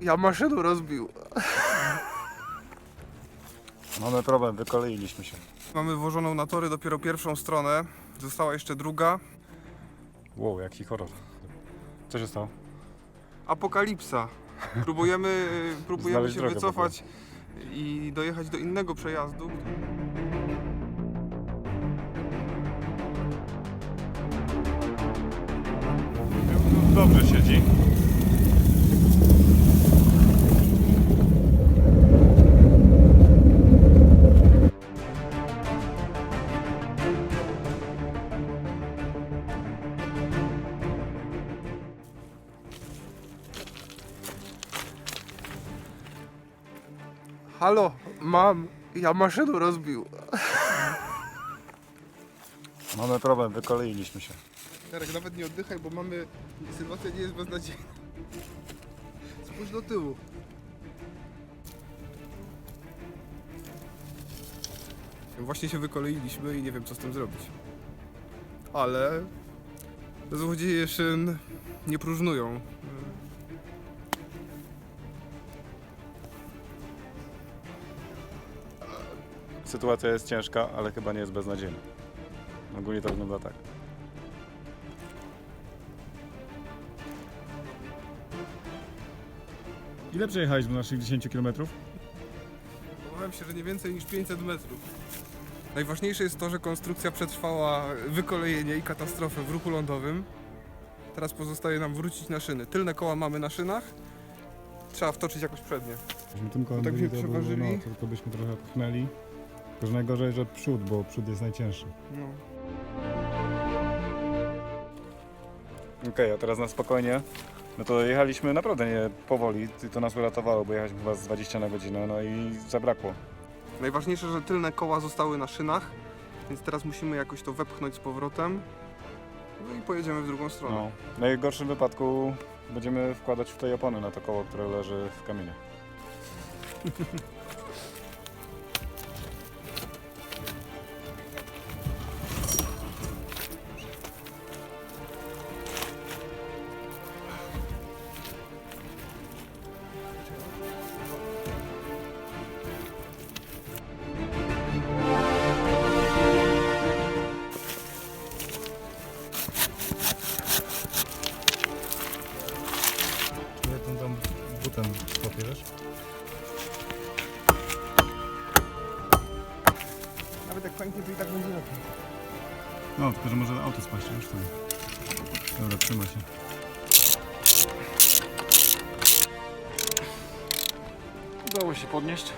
Ja maszynę rozbił. Mamy problem, wykoleiliśmy się. Mamy włożoną na tory dopiero pierwszą stronę. Została jeszcze druga. Wow, jaki horror. Co się stało? Apokalipsa. Próbujemy, próbujemy Znaleźć się drogę po wycofać i dojechać do innego przejazdu. Dobrze siedzi. Halo, mam. Ja maszynę rozbił. Mamy problem, wykoleiliśmy się. Jarek, nawet nie oddychaj, bo mamy... Sytuacja nie jest beznadziejna. Spójrz do tyłu. Właśnie się wykoleiliśmy i nie wiem co z tym zrobić. Ale... Złodzieje szyn nie próżnują. Sytuacja jest ciężka, ale chyba nie jest beznadziejna. Ogólnie to wygląda tak. Ile przejechałeś do naszych 10 km? Obawiam się, że nie więcej niż 500 metrów. Najważniejsze jest to, że konstrukcja przetrwała wykolejenie i katastrofę w ruchu lądowym. Teraz pozostaje nam wrócić na szyny. Tylne koła mamy na szynach. Trzeba wtoczyć jakoś przednie. Byśmy tym kołem tak byli, byśmy to było- przeważyli. No, tylko byśmy trochę pchnęli. Tylko że najgorzej, że przód, bo przód jest najcięższy. No. Okej, a teraz na spokojnie. No to jechaliśmy naprawdę nie powoli, i to nas uratowało, bo jechaliśmy chyba z 20 na godzinę, no i zabrakło. Najważniejsze, że tylne koła zostały na szynach, więc teraz musimy jakoś to wepchnąć z powrotem. No i pojedziemy w drugą stronę. No. W najgorszym wypadku będziemy wkładać tutaj opony na to koło, które leży w kamieniu. butem popierasz? Nawet jak pęknie, to i tak będzie lepiej. No, tylko że może auto spaść już tam. Dobra, trzyma się. Udało się podnieść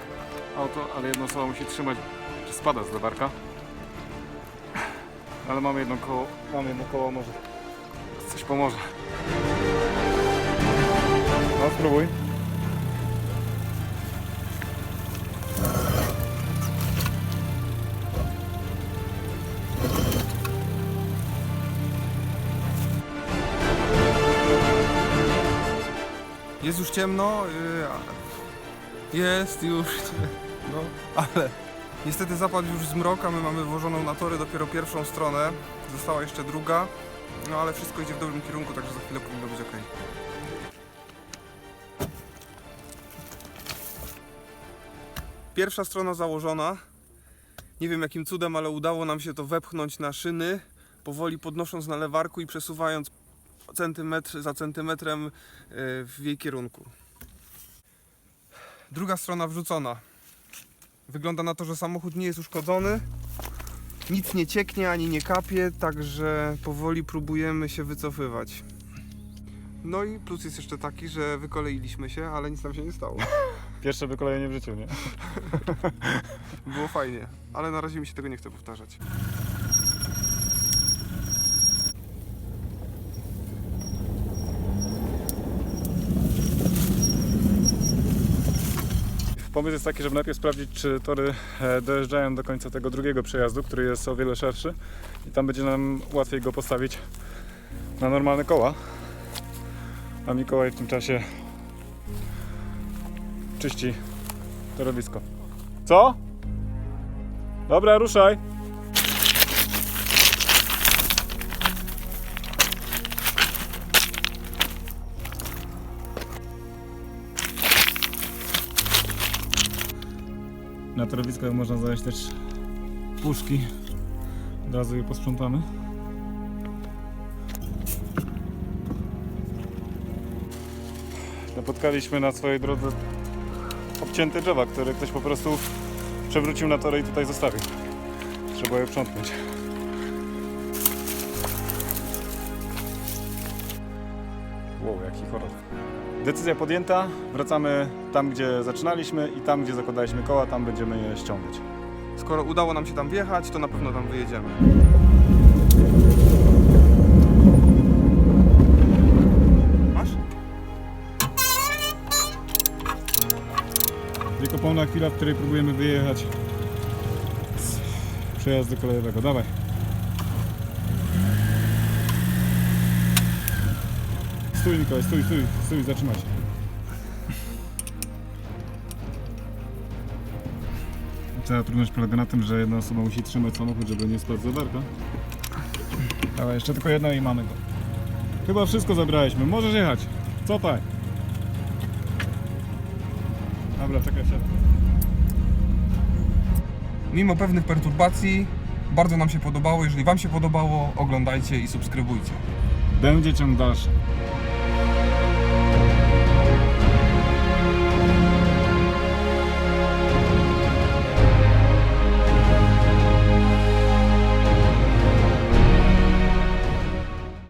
auto, ale jedna osoba musi trzymać, czy spada z lewarka. Ale mamy jedno koło, mamy jedno koło, może coś pomoże. No, spróbuj. Jest już ciemno. yy, Jest już. No, ale niestety zapadł już zmrok, a my mamy włożoną na tory dopiero pierwszą stronę. Została jeszcze druga. No ale wszystko idzie w dobrym kierunku, także za chwilę powinno być ok. Pierwsza strona założona. Nie wiem jakim cudem, ale udało nam się to wepchnąć na szyny, powoli podnosząc na lewarku i przesuwając centymetr za centymetrem e, w jej kierunku. Druga strona wrzucona. Wygląda na to, że samochód nie jest uszkodzony. Nic nie cieknie ani nie kapie, także powoli próbujemy się wycofywać. No i plus jest jeszcze taki, że wykoleiliśmy się, ale nic nam się nie stało. Pierwsze wykolejenie w życiu, nie? Było fajnie, ale na razie mi się tego nie chce powtarzać. Pomysł jest taki, żeby najpierw sprawdzić, czy tory e, dojeżdżają do końca tego drugiego przejazdu, który jest o wiele szerszy i tam będzie nam łatwiej go postawić na normalne koła. A Mikołaj w tym czasie czyści torowisko. Co? Dobra, ruszaj. Na torowiskach można znaleźć też puszki. Od razu je posprzątamy. Napotkaliśmy na swojej drodze obcięte drzewa, które ktoś po prostu przewrócił na tory i tutaj zostawił. Trzeba je sprzątnąć. Wow, jaki horror. Decyzja podjęta, wracamy tam, gdzie zaczynaliśmy i tam, gdzie zakładaliśmy koła, tam będziemy je ściągać. Skoro udało nam się tam wjechać, to na pewno tam wyjedziemy. Masz? Wiekopomna chwila, w której próbujemy wyjechać z przejazdu kolejowego. Dawaj. Stój Mikołaj, stój, stój, stój, zatrzymaj się. Cała trudność polega na tym, że jedna osoba musi trzymać samochód, żeby nie spadł z zadarka. Dawaj, jeszcze tylko jedna i mamy go. Chyba wszystko zabraliśmy, możesz jechać. Cofaj. Dobra, czekaj, wsiadaj. Mimo pewnych perturbacji, bardzo nam się podobało. Jeżeli Wam się podobało, oglądajcie i subskrybujcie. Będzie ciąg dalszy.